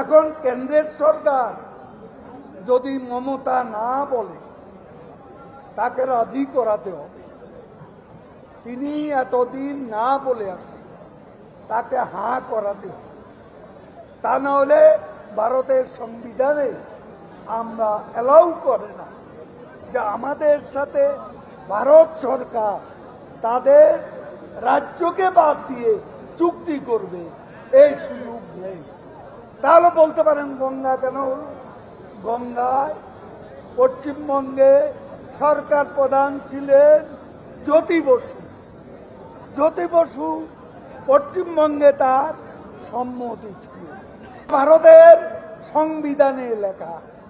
এখন কেন্দ্রের সরকার যদি মমতা না বলে, তাকে রাজি করাতে হবে। তিনি এতদিন না বলে আসছেন তাকে হাঁ করাতে হবে। তা না হলে ভারতের সংবিধানে আমরা অ্যালাউ করে না যে আমাদের সাথে ভারত সরকার তাদের রাজ্যকে বাদ দিয়ে চুক্তি করবে, এই সুযোগ নেই। তাহলে বলতে পারেন গঙ্গা কেন? গঙ্গায় পশ্চিমবঙ্গে সরকার প্রধান ছিলেন জ্যোতি বসু। জ্যোতি বসু পশ্চিমবঙ্গে তার সম্মতি ছিল। ভারতের সংবিধানে লেখা আছে।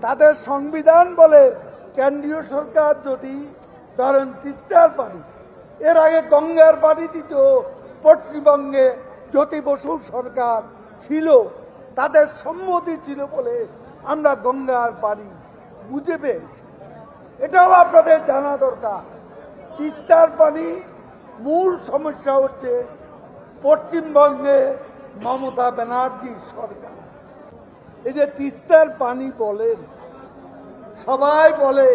তাদের সংবিধান বলে কেন্দ্রীয় সরকার যদি ধরেন তিস্তার পানি এর আগে গঙ্গার পানি দিত পশ্চিমবঙ্গে জ্যোতি বসু সরকার ছিল, তাদের সম্মতি ছিল বলে আমরা গঙ্গার পানি বুঝে পেয়েছি। এটাও আপনাদের জানা দরকার। তিস্তার পানি মূল সমস্যা হচ্ছে পশ্চিমবঙ্গে মমতা ব্যানার্জি সরকার। এই যে তিস্তার পানি বলেন, সবাই বলে,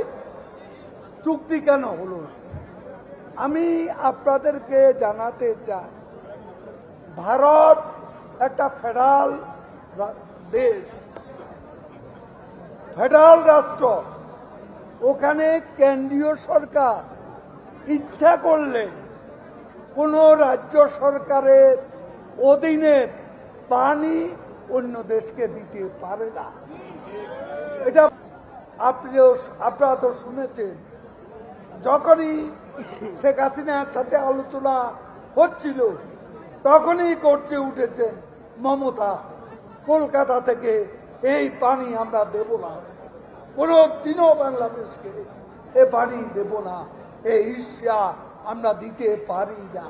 চুক্তি কেন হলো না? আমি আপনাদেরকে জানাতে চাই, ভারত একটা ফেডারাল দেশ, ফেডারাল রাষ্ট্র, ওখানে কেন্দ্রীয় সরকার, ইচ্ছা করলে কোনো রাজ্য সরকারের অধীনে পানি অন্য দেশকে দিতে পারে না। এটা আপনিও আপনারা তো শুনেছেন। যখনই শেখ হাসিনার সাথে আলোচনা হচ্ছিল তখনই করছে উঠেছেন মমতা। কলকাতা থেকে এই পানি আমরা দেব না। কোনো দিনও বাংলাদেশকে এ পানি দেব না। এই ঈর্ষা আমরা দিতে পারি না।